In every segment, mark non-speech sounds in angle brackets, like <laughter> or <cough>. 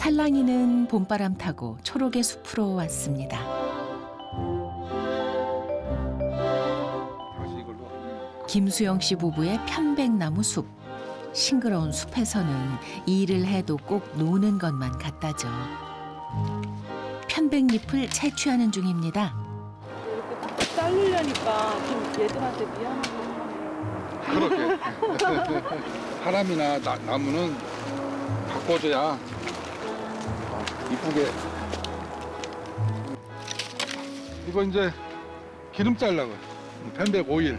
살랑이는 봄바람 타고 초록의 숲으로 왔습니다. 김수영 씨 부부의 편백나무 숲. 싱그러운 숲에서는 일을 해도 꼭 노는 것만 같다죠. 편백잎을 채취하는 중입니다. 이렇게 딱 자르려니까 좀 얘들한테 미안하고 그렇게. <laughs> 사람이나 나, 나무는 바꿔줘야 어, 이쁘게. 이거 이제 기름 잘라고. 편백 오일.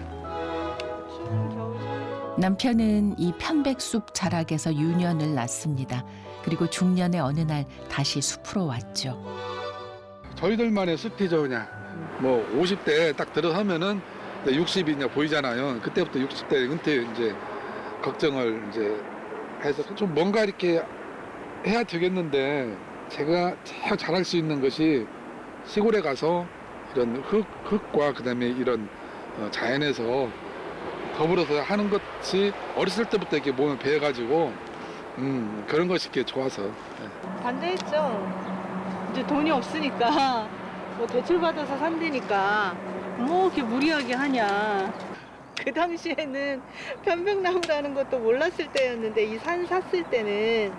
남편은 이 편백숲 자락에서 유년을 낳습니다. 그리고 중년의 어느 날 다시 숲으로 왔죠. 저희들만의 숲이죠 그냥. 뭐 50대 딱 들어서면은 60이 이제 보이잖아요. 그때부터 60대 은퇴 이제 걱정을 이제 해서 좀 뭔가 이렇게 해야 되겠는데 제가 제일 잘할 수 있는 것이 시골에 가서 이런 흙, 흙과 그다음에 이런 어, 자연에서 더불어서 하는 것이 어렸을 때부터 이렇게 몸에 배워가지고 음, 그런 것이 이렇게 좋아서 네. 반대했죠. 이제 돈이 없으니까 뭐 대출 받아서 산다니까 뭐 이렇게 무리하게 하냐. 그 당시에는 편백나무라는 것도 몰랐을 때였는데 이 산 샀을 때는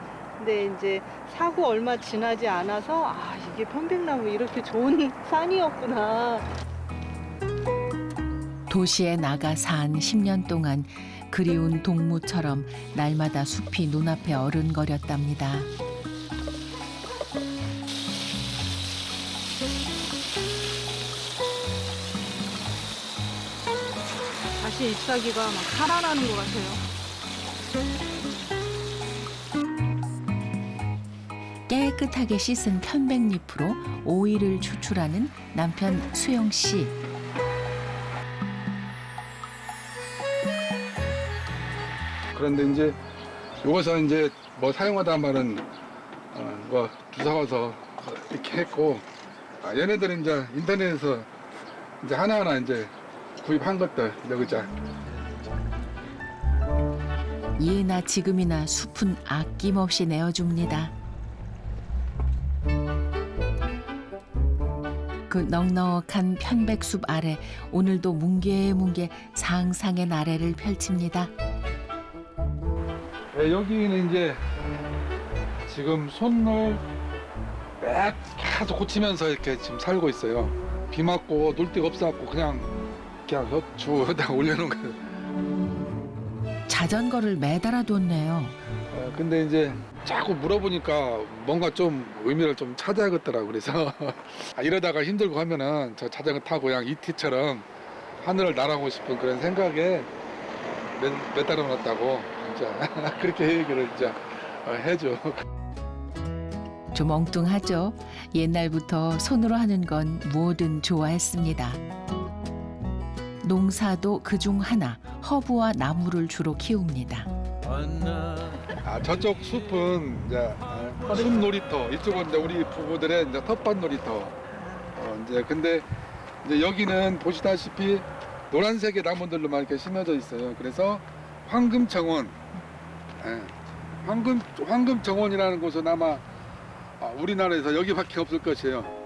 근데 이제 사고 얼마 지나지 않아서 아 이게 편백나무 이렇게 좋은 <laughs> 산이었구나. 도시에 나가 산 10년 동안 그리운 동무처럼 날마다 숲이 눈앞에 어른거렸답니다. 다시 잎사귀가 막 살아나는 것 같아요. 깨끗하게 씻은 편백잎으로 오일을 추출하는 남편 수영 씨. 그런데 이제 요것서 이제 뭐 사용하다 말은 어, 뭐 주사 와서 이렇게 했고 아, 얘네들은 이제 인터넷에서 이제 하나하나 이제 구입한 것들 여기자 예나 지금이나 숲은 아낌없이 내어줍니다. 그 넉넉한 편백숲 아래 오늘도 뭉게뭉게 상상의 나래를 펼칩니다. 네, 여기는 이제 지금 손을 매 계속 고치면서 이렇게 지금 살고 있어요. 비 맞고 놀 데가 없어갖고 그냥 그냥 여추에다 <laughs> 올려놓은 거예요. 자전거를 매달아 뒀네요. 어, 근데 이제 자꾸 물어보니까 뭔가 좀 의미를 좀 찾아야겠더라고 그래서 <laughs> 아, 이러다가 힘들고 하면은 저 자전거 타고 그냥 이티처럼 하늘을 날아가고 싶은 그런 생각에 달을 놨다고 진짜 <laughs> 그렇게 얘기를 진짜 어, 해줘. 좀 엉뚱하죠. 옛날부터 손으로 하는 건 뭐든 좋아했습니다. 농사도 그중 하나 허브와 나무를 주로 키웁니다. 아 저쪽 숲은 이제 어, 숲 놀이터 이쪽은 이제 우리 부부들의 이제 텃밭 놀이터. 어, 이제 근데 이제 여기는 보시다시피 노란색의 나무들로만 이렇게 심어져 있어요. 그래서 황금 정원, 예, 황금 황금 정원이라는 곳은 아마 아, 우리나라에서 여기밖에 없을 것이에요.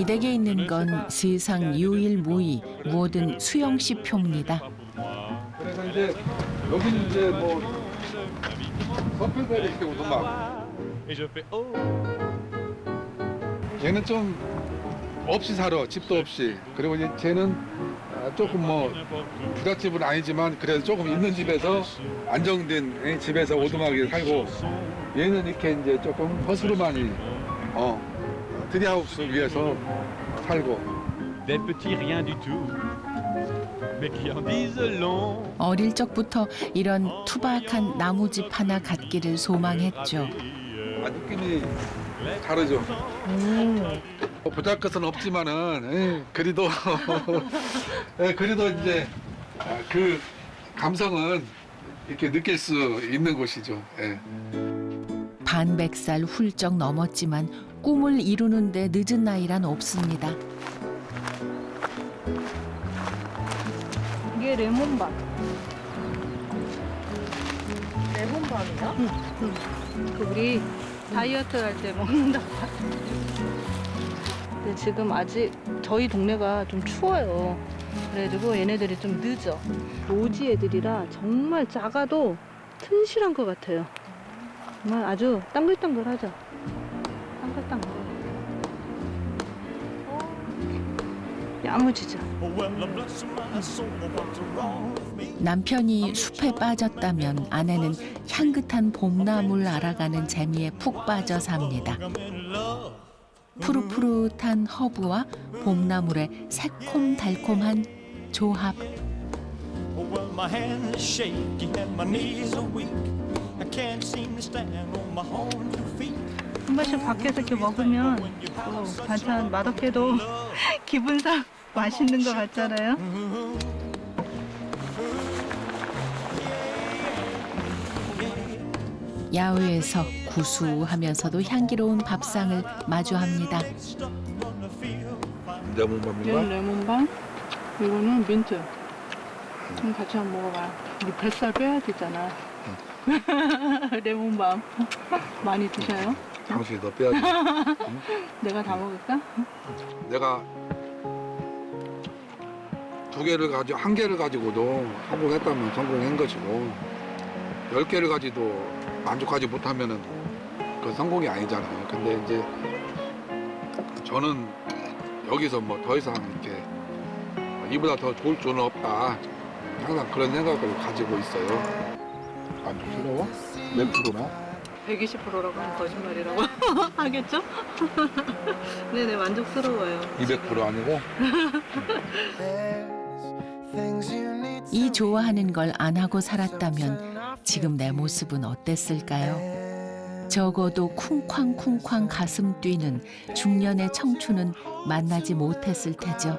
이 댁에 있는 건 세상 유일무이 뭐든 수영씨 표입니다. 그래서 이제 여기는 이제 뭐 서편들이 이렇게 fais oh 얘는 좀 없이 살아 집도 없이 그리고 이제 쟤는 아, 조금 뭐 부잣집은 아니지만 그래도 조금 있는 집에서 안정된 예, 집에서 오두막에 살고 얘는 이렇게 이제 조금 허스루만이 어 트리하우스 위에서 살고 Des petits riens du tout Mais qui en disent long. 어릴 적부터 이런 투박한 나무집 하나 갖기를 소망했죠. 아, 느낌이 다르죠. 뭐 보잘 것은 없지만은 예, 그래도 <laughs> 예, 그래도 이제 아, 그 감성은 이렇게 느낄 수 있는 곳이죠. 예. 반백살 훌쩍 넘었지만 꿈을 이루는데 늦은 나이란 없습니다. 이게 레몬밭. 레몬밤이요? 그 우리 다이어트 할 때 먹는다. 근데 지금 아직 저희 동네가 좀 추워요. 그래가지고 얘네들이 좀 늦어. 오지 애들이라 정말 작아도 튼실한 것 같아요. 정말 아주 땅글땅글하죠. 땅글땅글. 야무지죠. 남편이 숲에 빠졌다면 아내는 향긋한 봄나물 알아가는 재미에 푹 빠져 삽니다. 푸릇푸릇한 허브와 봄나물의 새콤달콤한 조합. 한 번씩 밖에서 이렇게 먹으면 또 반찬 맛없게도 <laughs> 기분상 맛있는 것 같잖아요. 야외에서 구수하면서도 향기로운 밥상을 마주합니다. 레몬밥인가? 레몬밤, 이거는 민트. 좀 같이 한번 먹어봐. 우리 뱃살 빼야 되잖아. <laughs> 레몬 밤 <laughs> 많이 드셔요? 당신이 더 빼야지. 내가 다 먹을까? 내가 두 개를 가지고 한 개를 가지고도 성공했다면 성공한 것이고 열 개를 가지도 만족하지 못하면은 그 성공이 아니잖아요. 근데 이제 저는 여기서 뭐 더 이상 이렇게 이보다 더 좋을 줄은 없다. 항상 그런 생각을 가지고 있어요. 만족스러워? 몇 프로나? 120%라고 하면 거짓말이라고 <laughs> 하겠죠? <laughs> 네네 만족스러워요. 200% 아니고? 이 좋아하는 걸 안 하고 살았다면 지금 내 모습은 어땠을까요? 적어도 쿵쾅쿵쾅 가슴 뛰는 중년의 청춘은 만나지 못했을 테죠.